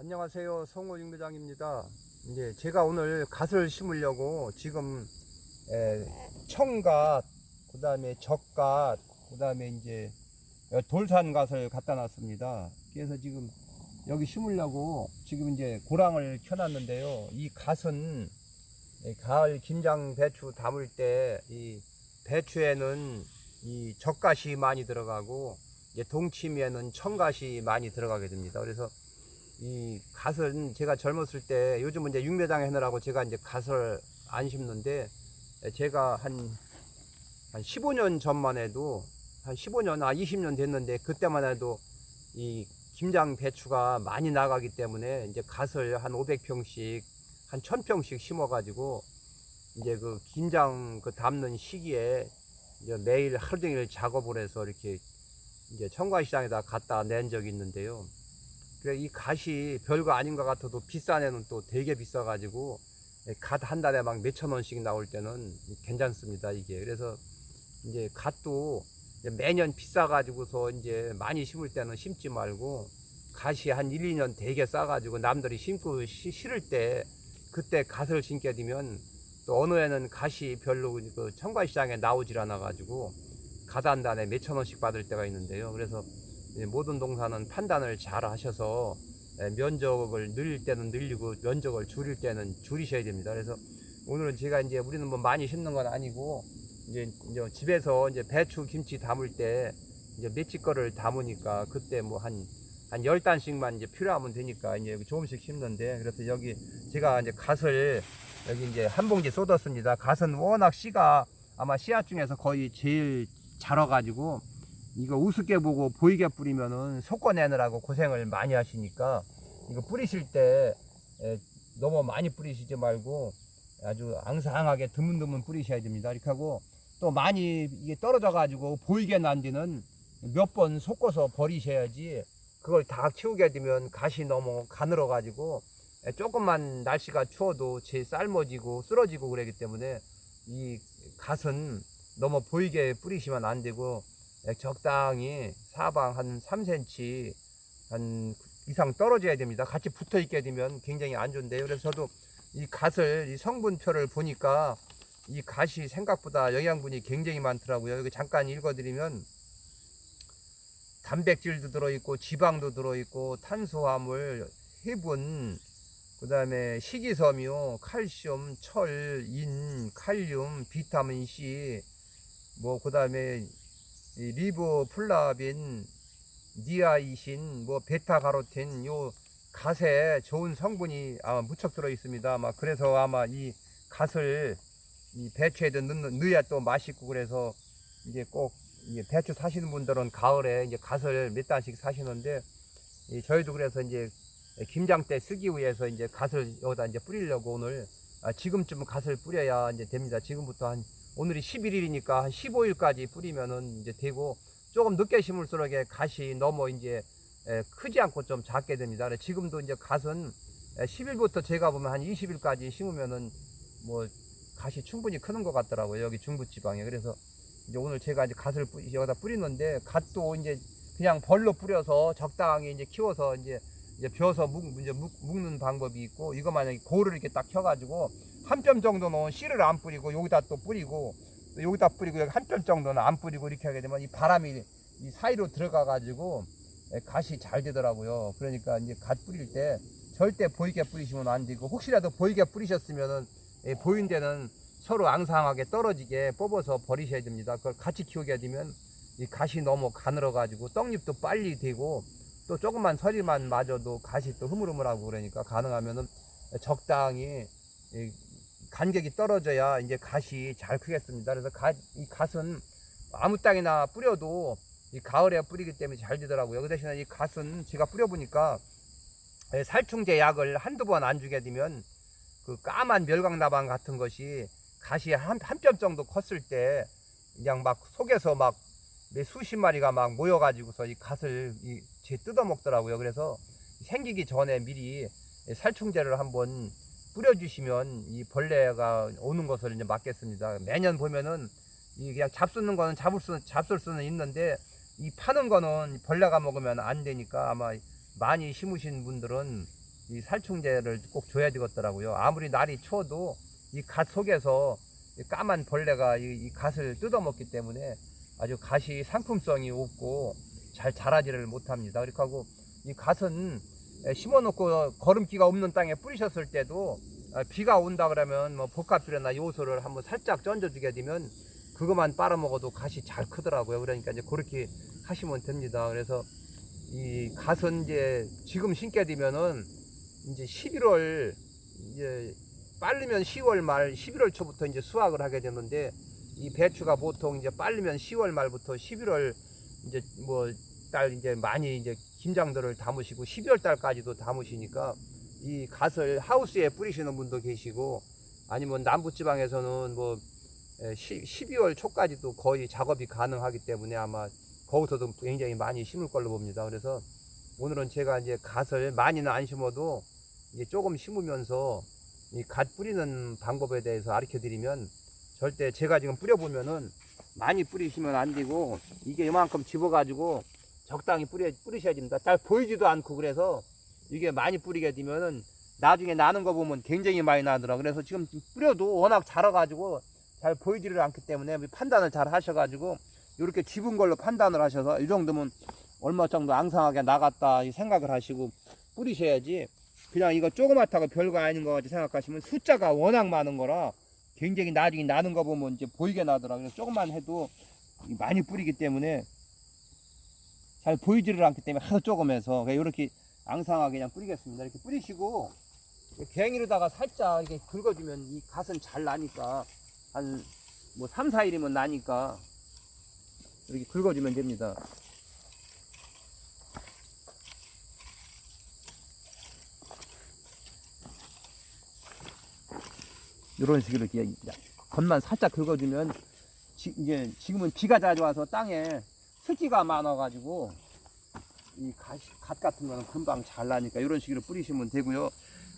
안녕하세요. 성호 육매장입니다. 이제 제가 오늘 갓을 심으려고 지금 에, 청갓, 그 다음에 적갓, 그 다음에 이제 돌산갓을 갖다 놨습니다. 그래서 지금 여기 심으려고 지금 이제 고랑을 켜놨는데요. 이 갓은 이 가을 김장 배추 담을 때 이 배추에는 이 적갓이 많이 들어가고 동치미에는 청갓이 많이 들어가게 됩니다. 그래서 이 갓은 제가 젊었을 때 요즘은 이제 육매장 해느라고 제가 이제 갓을 안 심는데 제가 한, 한 15년 전만 해도 한 15년, 아 20년 됐는데 그때만 해도 이 김장 배추가 많이 나가기 때문에 이제 갓을 한 500평씩 한 1000평씩 심어가지고 이제 그 김장 그 담는 시기에 이제 매일 하루 종일 작업을 해서 이렇게 이제 청과시장에다 갖다 낸 적이 있는데요. 그래 이 갓이 별거 아닌 것 같아도 비싼 애는 또 되게 비싸가지고 갓 한 달에 막 몇천 원씩 나올 때는 괜찮습니다 이게. 그래서 이제 갓도 매년 비싸가지고서 이제 많이 심을 때는 심지 말고 갓이 한 1, 2년 되게 싸가지고 남들이 심고 시, 실을 때 그때 갓을 심게 되면 또 어느 애는 갓이 별로 그 청과시장에 나오질 않아가지고 갓한 달에 몇천 원씩 받을 때가 있는데요. 그래서 이 모든 동사는 판단을 잘 하셔서 에, 면적을 늘릴 때는 늘리고 면적을 줄일 때는 줄이셔야 됩니다. 그래서 오늘은 제가 이제 우리는 뭐 많이 심는 건 아니고 이제, 이제 집에서 이제 배추 김치 담을 때 이제 몇집 거를 담으니까 그때 뭐 한 한 열 단씩만 이제 필요하면 되니까 이제 조금씩 심는데 그래서 여기 제가 이제 갓을 여기 이제 한 봉지 쏟았습니다. 갓은 워낙 씨가 아마 씨앗 중에서 거의 제일 자라가지고 이거 우습게 보고 보이게 뿌리면은 섞어내느라고 고생을 많이 하시니까 이거 뿌리실 때 에, 너무 많이 뿌리시지 말고 아주 앙상하게 드문드문 뿌리셔야 됩니다. 이렇게 하고 또 많이 이게 떨어져 가지고 보이게 난 뒤는 몇번 섞어서 버리셔야지 그걸 다 키우게 되면 갓이 너무 가늘어 가지고 에, 조금만 날씨가 추워도 제 삶아지고 쓰러지고 그러기 때문에 이 갓은 너무 보이게 뿌리시면 안 되고 예, 적당히 사방 한 3cm 한 이상 떨어져야 됩니다. 같이 붙어 있게 되면 굉장히 안 좋은데요. 그래서 저도 이 갓을 이 성분표를 보니까 이 갓이 생각보다 영양분이 굉장히 많더라고요. 여기 잠깐 읽어드리면 단백질도 들어있고 지방도 들어있고 탄수화물, 해분, 그 다음에 식이섬유, 칼슘, 철, 인, 칼륨, 비타민 C, 뭐 그 다음에 이 리보플라빈, 니아이신, 뭐 베타카로틴 요 갓에 좋은 성분이 아마 무척 들어 있습니다. 아마 그래서 아마 이 갓을 이 배추에도 넣, 넣어야 또 맛있고 그래서 이제 꼭 이제 배추 사시는 분들은 가을에 이제 갓을 몇 단씩 사시는데 이 저희도 그래서 이제 김장 때 쓰기 위해서 이제 갓을 여기다 이제 뿌리려고 오늘 아, 지금쯤 갓을 뿌려야 이제 됩니다. 지금부터 한 오늘이 11일이니까 한 15일까지 뿌리면은 이제 되고 조금 늦게 심을수록 갓이 너무 이제 에, 크지 않고 좀 작게 됩니다. 그래서 지금도 이제 갓은 10일부터 제가 보면 한 20일까지 심으면은 뭐 갓이 충분히 크는 것 같더라고요. 여기 중부지방에. 그래서 이제 오늘 제가 이제 갓을 뿌- 여기다 뿌리는데 갓도 이제 그냥 벌로 뿌려서 적당히 이제 키워서 이제 이제 벼서 묵, 이제 묵, 는 방법이 있고 이거 만약에 고를 이렇게 딱 켜가지고 한 뼘 정도는 씨를 안 뿌리고 여기다 또 뿌리고 또 여기다 뿌리고 여기 한 뼘 정도는 안 뿌리고 이렇게 하게 되면 이 바람이 이 사이로 들어가 가지고 갓이 잘 되더라고요. 그러니까 이제 갓 뿌릴 때 절대 보이게 뿌리시면 안 되고 혹시라도 보이게 뿌리셨으면은 예, 보인 데는 서로 앙상하게 떨어지게 뽑아서 버리셔야 됩니다. 그걸 같이 키우게 되면 이 갓이 너무 가늘어 가지고 떡잎도 빨리 되고 또 조금만 서리만 맞아도 갓이 또 흐물흐물하고 그러니까 가능하면은 적당히 이 간격이 떨어져야 이제 갓이 잘 크겠습니다. 그래서 갓, 이 갓은 아무 땅이나 뿌려도 이 가을에 뿌리기 때문에 잘 되더라고요. 그 대신에 이 갓은 제가 뿌려보니까 에, 살충제 약을 한두 번 안 주게 되면 그 까만 멸광나방 같은 것이 갓이 한, 한 뼘 정도 컸을 때 그냥 막 속에서 막 몇 수십 마리가 막 모여가지고서 이 갓을 이, 제 뜯어먹더라고요. 그래서 생기기 전에 미리 살충제를 한번 뿌려주시면 이 벌레가 오는 것을 이제 막겠습니다. 매년 보면은 이 그냥 잡수는 거는 잡을 수, 잡술 수는 있는데 이 파는 거는 벌레가 먹으면 안 되니까 아마 많이 심으신 분들은 이 살충제를 꼭 줘야 되겠더라고요. 아무리 날이 추워도 이 갓 속에서 이 까만 벌레가 이, 이 갓을 뜯어먹기 때문에 아주 갓이 상품성이 없고 잘 자라지를 못합니다. 그렇게 하고 이 갓은 에, 심어놓고 거름기가 없는 땅에 뿌리셨을 때도 아, 비가 온다 그러면 뭐 복합비료나 요소를 한번 살짝 던져주게 되면 그것만 빨아먹어도 갓이 잘 크더라고요. 그러니까 이제 그렇게 하시면 됩니다. 그래서 이 갓은 이제 지금 심게 되면은 이제 11월 이제 빠르면 10월 말 11월 초부터 이제 수확을 하게 되는데 이 배추가 보통 이제 빠르면 10월 말부터 11월 이제 뭐 달 이제 많이 이제 김장들을 담으시고 12월 달까지도 담으시니까 이 갓을 하우스에 뿌리시는 분도 계시고 아니면 남부 지방에서는 뭐 12월 초까지도 거의 작업이 가능하기 때문에 아마 거기서도 굉장히 많이 심을 걸로 봅니다. 그래서 오늘은 제가 이제 갓을 많이는 안 심어도 이제 조금 심으면서 이 갓 뿌리는 방법에 대해서 가르쳐 드리면 절대 제가 지금 뿌려보면은 많이 뿌리시면 안 되고 이게 이만큼 집어가지고 적당히 뿌려, 뿌리셔야 됩니다. 잘 보이지도 않고 그래서 이게 많이 뿌리게 되면은 나중에 나는 거 보면 굉장히 많이 나더라. 그래서 지금 뿌려도 워낙 자라가지고 잘 보이지를 않기 때문에 판단을 잘 하셔가지고 이렇게 집은 걸로 판단을 하셔서 이 정도면 얼마 정도 앙상하게 나갔다 이 생각을 하시고 뿌리셔야지 그냥 이거 조그맣다고 별거 아닌 거 같이 생각하시면 숫자가 워낙 많은 거라 굉장히 나중에 나는 거 보면 이제 보이게 나더라. 그래서 조금만 해도 많이 뿌리기 때문에 잘 보이지를 않기 때문에 하도 조금 해서 이렇게 앙상하게 그냥 뿌리겠습니다. 이렇게 뿌리시고 갱이로다가 살짝 이렇게 긁어주면 이 갓은 잘 나니까 한 뭐 3, 4일이면 나니까 이렇게 긁어주면 됩니다. 이런 식으로 이렇게 겉만 살짝 긁어주면 지, 이제 지금은 비가 자주 와서 땅에 습기가 많아가지고 이 갓, 갓 같은 거는 금방 잘 나니까 이런 식으로 뿌리시면 되고요.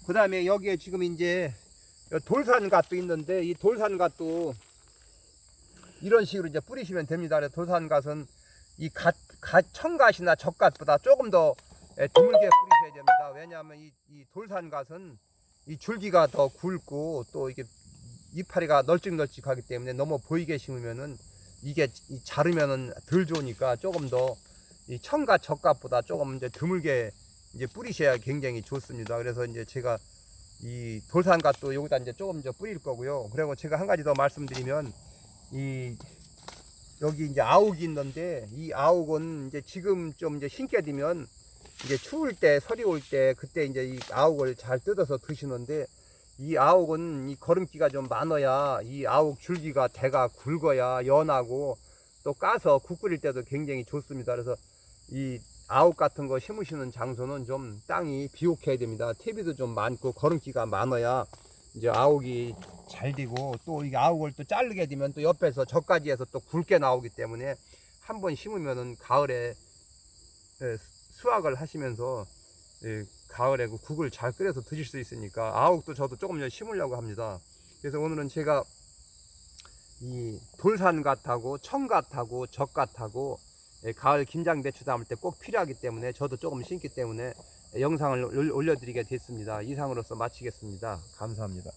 그 다음에 여기에 지금 이제 돌산갓도 있는데 이 돌산갓도 이런 식으로 이제 뿌리시면 됩니다. 돌산갓은 이 갓, 갓 청갓이나 적갓보다 조금 더 예, 드물게 뿌리셔야 됩니다. 왜냐하면 이, 이 돌산갓은 이 줄기가 더 굵고 또 이게 이파리가 널찍널찍하기 때문에 너무 보이게 심으면은 이게 이 자르면은 덜 좋으니까 조금 더 이 청갓 적갓보다 조금 이제 드물게 이제 뿌리셔야 굉장히 좋습니다. 그래서 이제 제가 이 돌산갓도 여기다 이제 조금 더 뿌릴 거고요. 그리고 제가 한 가지 더 말씀드리면 이 여기 이제 아욱이 있는데 이 아욱은 이제 지금 좀 이제 심게 되면 이제 추울 때 설이 올 때 그때 이제 이 아욱을 잘 뜯어서 드시는데 이 아욱은 이 거름기가 좀 많아야 이 아욱 줄기가 대가 굵어야 연하고 또 까서 국 끓일 때도 굉장히 좋습니다. 그래서 이 아욱 같은 거 심으시는 장소는 좀 땅이 비옥해야 됩니다. 퇴비도 좀 많고 거름기가 많아야 이제 아욱이 잘 되고 또 이게 아욱을 또 자르게 되면 또 옆에서 저까지 해서 또 굵게 나오기 때문에 한 번 심으면은 가을에 예, 수확을 하시면서 예, 가을에 그 국을 잘 끓여서 드실 수 있으니까 아욱도 저도 조금 더 심으려고 합니다. 그래서 오늘은 제가 이 돌산갓하고 청갓하고 적갓하고 예, 가을 김장 배추 담을 때 꼭 필요하기 때문에 저도 조금 심기 때문에 영상을 올- 올려드리게 됐습니다. 이상으로서 마치겠습니다. 감사합니다.